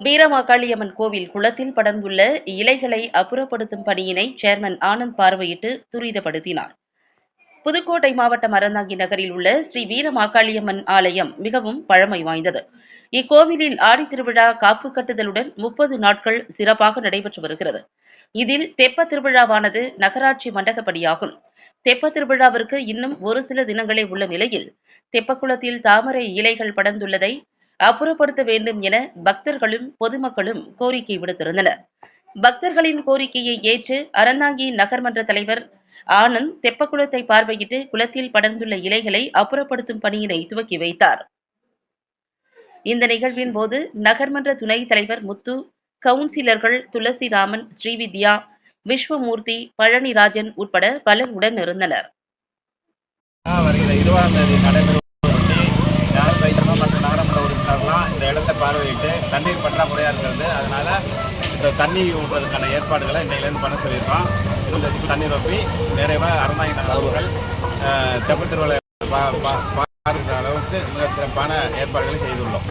வீரமாகாளியம்மன் கோவில் குளத்தில் படர்ந்துள்ள இலைகளை அப்புறப்படுத்தும் பணியினை சேர்மன் ஆனந்த் பார்வையிட்டு துரிதப்படுத்தினார். புதுக்கோட்டை மாவட்டம் அறந்தாங்கி நகரில் உள்ள ஸ்ரீ வீரமாகாளியம்மன் ஆலயம் மிகவும் பழமை வாய்ந்தது. இக்கோவிலில் ஆடித் திருவிழா காப்பு கட்டுதலுடன் முப்பது நாட்கள் சிறப்பாக நடைபெற்று வருகிறது. இதில் தெப்ப திருவிழாவானது நகராட்சி மண்டகப்படியாகும் தெப்ப திருவிழாவிற்கு இன்னும் ஒரு சில தினங்களே உள்ள நிலையில் தெப்பக்குளத்தில் தாமரை இலைகள் படர்ந்துள்ளதை அப்புறப்படுத்த வேண்டும் என பக்தர்களும் பொதுமக்களும் கோரிக்கை விடுத்திருந்தனர். பக்தர்களின் கோரிக்கையை ஏற்று அறந்தாங்கி நகர்மன்ற தலைவர் ஆனந்த் தெப்பக்குளத்தை பார்வையிட்டு குளத்தில் படர்ந்துள்ள இலைகளை அப்புறப்படுத்தும் பணியினை துவக்கி வைத்தார். இந்த நிகழ்வின் போது நகர்மன்ற துணைத் தலைவர் முத்து கவுன்சிலர்கள் துளசிராமன் ஸ்ரீவித்யா விஸ்வமூர்த்தி பழனிராஜன் உட்பட பலர் உடன் இருந்தனர். பார்வையிட்டு தண்ணீர் பற்றாக்குறையாக இருக்கிறது. அதனால் இந்த தண்ணி ஊற்றுறதுக்கான ஏற்பாடுகளை இன்றையிலேருந்து பண்ண சொல்லியிருக்கோம். இந்த தண்ணீர் ஒப்பி நிறைவாக அறந்தாங்கி தெப்ப தெப்பத்திருவலை பா பா பார்க்குற அளவுக்கு மிகச் சிறப்பான ஏற்பாடுகளை செய்துள்ளோம்.